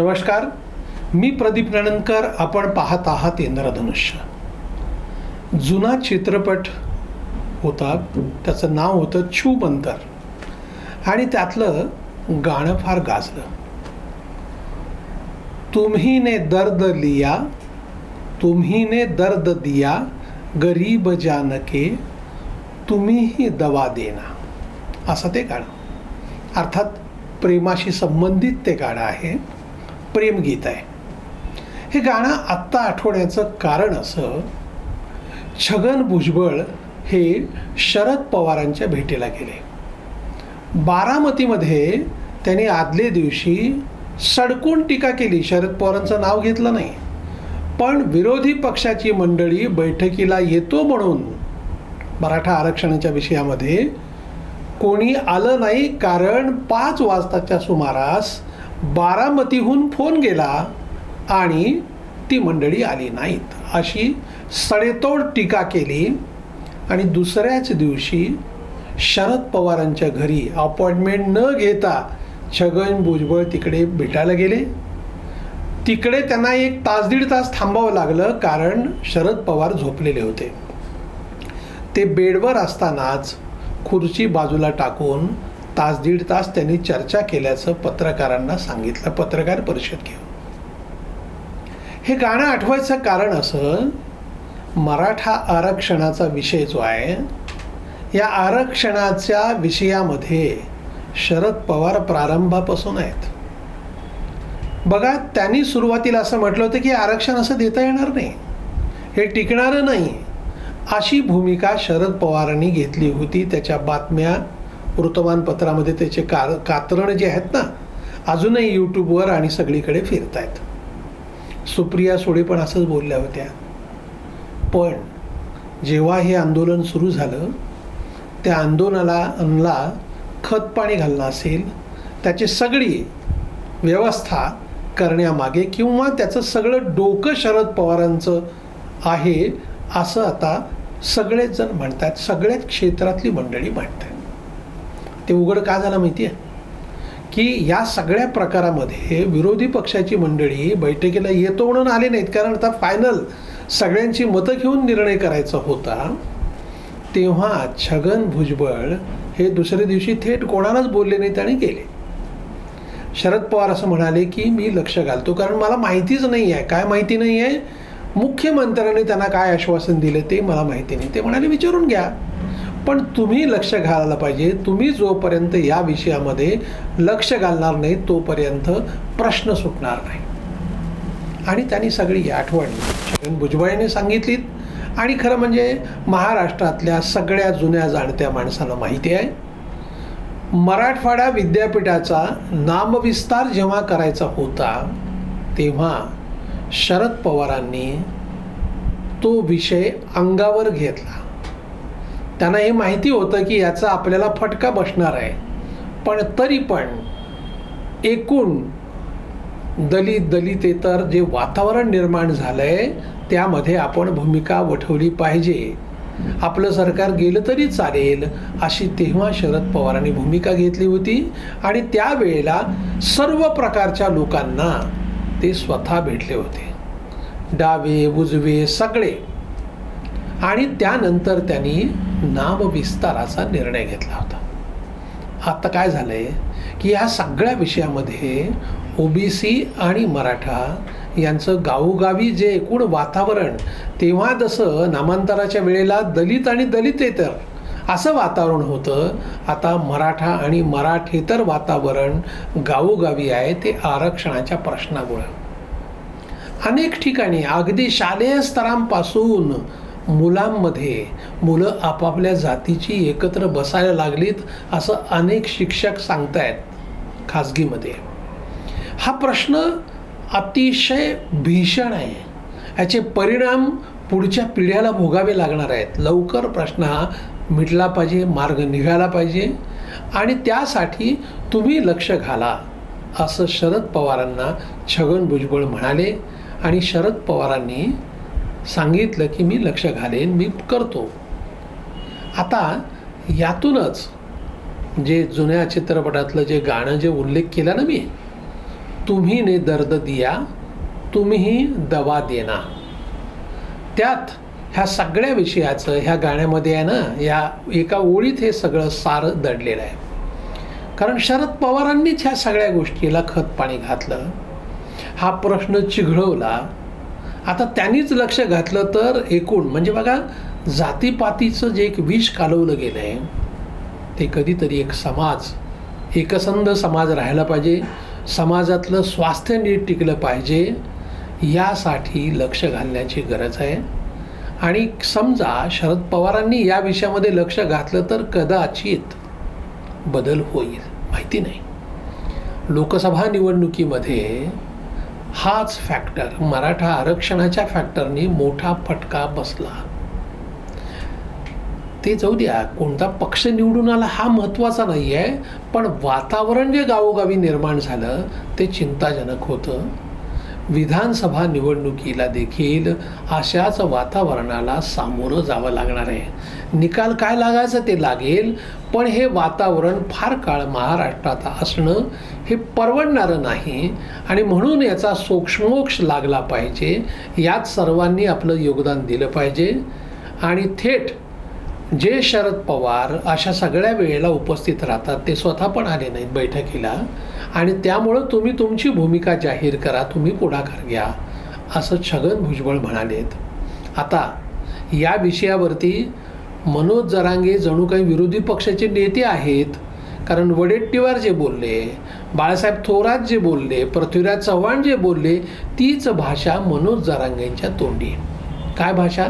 नमस्कार. मी प्रदीप नणंदकर आपण पाहत आहात इंद्रधनुष्य. जुना चित्रपट होता त्याचं नाव होतं छू मंतर आणि त्यातलं गाणं फार गाजलं. तुम्ही ने दर्द लिया तुम्ही ने दर्द दिया गरीब जानके तुम्हीही दवा देना. असं ते गाणं. अर्थात प्रेमाशी संबंधित ते गाणं आहे. प्रेमगीत आहे. हे गाणं आत्ता आठवण्याचं कारण असं छगन भुजबळ हे शरद पवारांच्या भेटीला गेले. बारामतीमध्ये त्यांनी आदले दिवशी सडकून टीका केली. शरद पवारांचं नाव घेतलं नाही. पण विरोधी पक्षाची मंडळी बैठकीला येतो म्हणून मराठा आरक्षणाच्या विषयामध्ये कोणी आलं नाही. कारण पाच वाजताच्या सुमारास बारामतीहून फोन गेला आणि ती मंडळी आली नाहीत. अशी सडेतोड टीका केली आणि दुसऱ्याच दिवशी शरद पवारांच्या घरी अपॉइंटमेंट न घेता छगन भुजबळ तिकडे भेटायला गेले. तिकडे त्यांना एक तास दीड तास थांबावं लागलं कारण शरद पवार झोपलेले होते. ते बेडवर असतानाच खुर्ची बाजूला टाकून तास दीड तास त्यांनी चर्चा केल्याचं पत्रकारांना सांगितलं. पत्रकार परिषद घेऊन. हे गाणं आठवायचं कारण असं मराठा आरक्षणाचा विषय जो आहे या आरक्षणाच्या विषयामध्ये शरद पवार प्रारंभापासून आहेत. बघा त्यांनी सुरुवातीला असं म्हटलं होतं की आरक्षण असं देता येणार नाही. हे टिकणारं नाही. अशी भूमिका शरद पवारांनी घेतली होती. त्याच्या बातम्या वृत्तमानपत्रामध्ये त्याचे कार कातरणं जे आहेत ना अजूनही यूट्यूबवर आणि सगळीकडे फिरत आहेत सुप्रिया सुळे पण असंच बोलल्या होत्या. पण जेव्हा हे आंदोलन सुरू झालं त्या आंदोलनाला खत पाणी घालणं असेल त्याची सगळी व्यवस्था करण्यामागे किंवा त्याचं सगळं डोकं शरद पवारांचं आहे असं आता सगळेच जण म्हणतात सगळ्याच क्षेत्रातली मंडळी म्हणतात ते उघड का झालं माहिती आहे की या सगळ्या प्रकारामध्ये विरोधी पक्षाची मंडळी बैठकीला येतो म्हणून आले नाहीत. कारण आता फायनल सगळ्यांची मतं घेऊन निर्णय करायचा होता. तेव्हा छगन भुजबळ हे दुसऱ्या दिवशी थेट कोणालाच बोलले नाहीत आणि गेले. शरद पवार असं म्हणाले की मी लक्ष घालतो कारण मला माहितीच नाही आहे काय माहिती नाही आहे मुख्यमंत्र्यांनी त्यांना काय आश्वासन दिलं ते मला माहिती नाही. ते म्हणाले विचारून घ्या. पण तुम्ही लक्ष घालायला पाहिजे. तुम्ही जोपर्यंत या विषयामध्ये लक्ष घालणार नाही तोपर्यंत प्रश्न सुटणार नाही. आणि त्यांनी सगळी आठवण छगन भुजबळाने सांगितलीत. आणि खरं म्हणजे महाराष्ट्रातल्या सगळ्या जुन्या जाणत्या माणसाला माहिती आहे. मराठवाडा विद्यापीठाचा नामविस्तार जेव्हा करायचा होता तेव्हा शरद पवारांनी तो विषय अंगावर घेतला. त्यांना हे माहिती होतं की याचा आपल्याला फटका बसणार आहे. पण तरी पण एकूण दलित दलितेतर जे वातावरण निर्माण झालं आहे त्यामध्ये आपण भूमिका वठवली पाहिजे. आपलं सरकार गेलं तरी चालेल अशी तेव्हा शरद पवारांनी भूमिका घेतली होती आणि त्यावेळेला सर्व प्रकारच्या लोकांना ते स्वतः भेटले होते. डावे उजवे सगळे आणि त्यानंतर त्यांनी नामविस्ताराचा निर्णय घेतला होता. आता काय झालंय की या सगळ्या विषयामध्ये ओबीसी आणि मराठा यांचं गावोगावी जे एकूण वातावरण तेव्हा जसं नामांतराच्या वेळेला दलित आणि दलितेतर असं वातावरण होतं आता मराठा आणि मराठेतर वातावरण गावोगावी आहे ते आरक्षणाच्या प्रश्नामुळं. अनेक ठिकाणी अगदी शालेय स्तरांपासून मुलांमध्ये मुलं आपापल्या जातीची एकत्र बसायला लागलीत असं अनेक शिक्षक सांगतायत खाजगीमध्ये हा प्रश्न अतिशय भीषण आहे. याचे परिणाम पुढच्या पिढ्याला भोगावे लागणार आहेत. लवकर प्रश्न हा मिटला पाहिजे मार्ग निघाला पाहिजे आणि त्यासाठी तुम्ही लक्ष घाला असं शरद पवारांना छगन भुजबळ म्हणाले आणि शरद पवारांनी सांगितलं की मी लक्ष घालेन मी करतो. आता यातूनच जे जुन्या चित्रपटातलं जे गाणं जे उल्लेख केला ना मी तुम्ही ने दर्द दिया तुम्ही दवा देना. त्यात ह्या सगळ्या विषयाचं ह्या गाण्यामध्ये आहे ना या एका ओळीत हे सगळं सार दडलेलं आहे. कारण शरद पवारांनीच ह्या सगळ्या गोष्टीला खत पाणी घातलं. हा प्रश्न चिघळवला. आता त्यांनीच लक्ष घातलं तर एकूण म्हणजे बघा जातीपातीचं जे एक विष कालवलं गेलं आहे ते कधीतरी एक समाज एकसंध समाज राहायला पाहिजे समाजातलं स्वास्थ्य नीट टिकलं पाहिजे यासाठी लक्ष घालण्याची गरज आहे. आणि समजा शरद पवारांनी या विषयामध्ये लक्ष घातलं तर कदाचित बदल होईल माहिती नाही. लोकसभा निवडणुकीमध्ये हाच फॅक्टर मराठा आरक्षणाच्या फॅक्टरनी मोठा फटका बसला. ते जाऊ द्या कोणता पक्ष निवडून आला हा महत्त्वाचा नाही आहे पण वातावरण जे गावोगावी निर्माण झालं ते चिंताजनक होतं. विधानसभा निवडणुकीला देखील अशाच वातावरणाला सामोरं जावं लागणार आहे. निकाल काय लागायचं ते लागेल? पण हे वातावरण फार काळ महाराष्ट्रात असणं हे परवडणारं नाही. आणि म्हणून याचा सूक्ष्मोक्ष लागला पाहिजे. यात सर्वांनी आपलं योगदान दिलं पाहिजे. आणि थेट जे शरद पवार अशा सगळ्या वेळेला उपस्थित राहतात ते स्वतः पण आले नाहीत बैठकीला. आणि त्यामुळं तुम्ही तुमची भूमिका जाहीर करा तुम्ही पुढाकार घ्या असं छगन भुजबळ म्हणालेत. आता या विषयावरती मनोज जरांगे जणू काही विरोधी पक्षाचे नेते आहेत. कारण वडेट्टीवार जे बोलले बाळासाहेब थोरात जे बोलले पृथ्वीराज चव्हाण जे बोलले तीच भाषा मनोज जरांगेंच्या तोंडी. काय भाषा?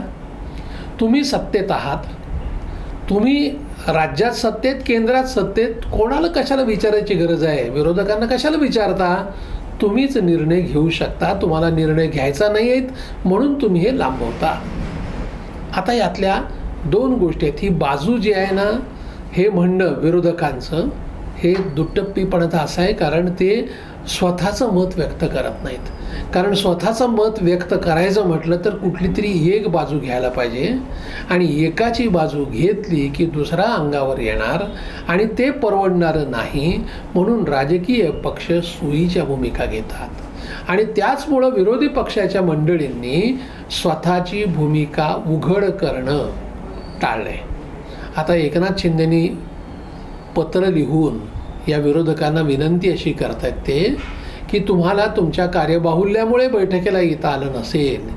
तुम्ही सत्तेत आहात. तुम्ही राज्यात सत्तेत केंद्रात सत्तेत कोणाला कशाला विचारायची गरज आहे? विरोधकांना कशाला विचारता? तुम्हीच निर्णय घेऊ शकता. तुम्हाला निर्णय घ्यायचा नाही आहेत म्हणून तुम्ही हे लांबवता. आता यातल्या दोन गोष्टी आहेत. ही बाजू जी आहे ना हे म्हणणं विरोधकांचं हे दुट्टप्पीपणाचं असं आहे कारण ते स्वतःचं मत व्यक्त करत नाहीत. कारण स्वतःचं मत व्यक्त करायचं म्हटलं तर कुठली तरी एक बाजू घ्यायला पाहिजे आणि एकाची बाजू घेतली की दुसरा अंगावर येणार आणि ते परवडणारं नाही म्हणून राजकीय पक्ष सुईच्या भूमिका घेतात. आणि त्याचमुळं विरोधी पक्षाच्या मंडळींनी स्वतःची भूमिका उघड करणं टाळले आता एकनाथ शिंदेनी पत्र लिहून या विरोधकांना विनंती अशी करतायत ते की तुम्हाला तुमच्या कार्यबाहुल्यामुळे बैठकीला येता आलं नसेल.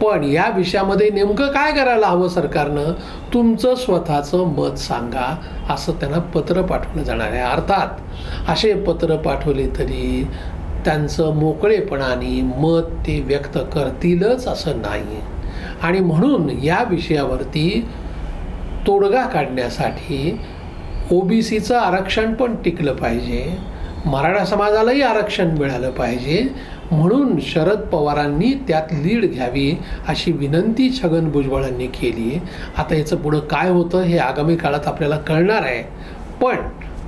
पण या विषयामध्ये नेमकं काय करायला हवं सरकारनं? तुमचं स्वतःचं मत सांगा असं त्यांना पत्र पाठवलं जाणार आहे. अर्थात असे पत्र पाठवले तरी त्यांचं मोकळेपणाने मत ते व्यक्त करतीलच असं नाही. आणि म्हणून या विषयावरती तोडगा काढण्यासाठी ओबीसीचं आरक्षण पण टिकलं पाहिजे. मराठा समाजालाही आरक्षण मिळालं पाहिजे. म्हणून शरद पवारांनी त्यात लीड घ्यावी अशी विनंती छगन भुजबळांनी केली. आता याचं पुढं काय होतं हे आगामी काळात आपल्याला कळणार आहे. पण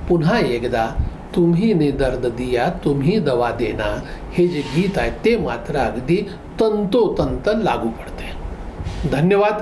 पुन्हा एकदा तुम्ही ने दर्द दिया तुम्ही दवा देना. हे जे गीत आहे ते मात्र अगदी तंतोतंत लागू पडते धन्यवाद.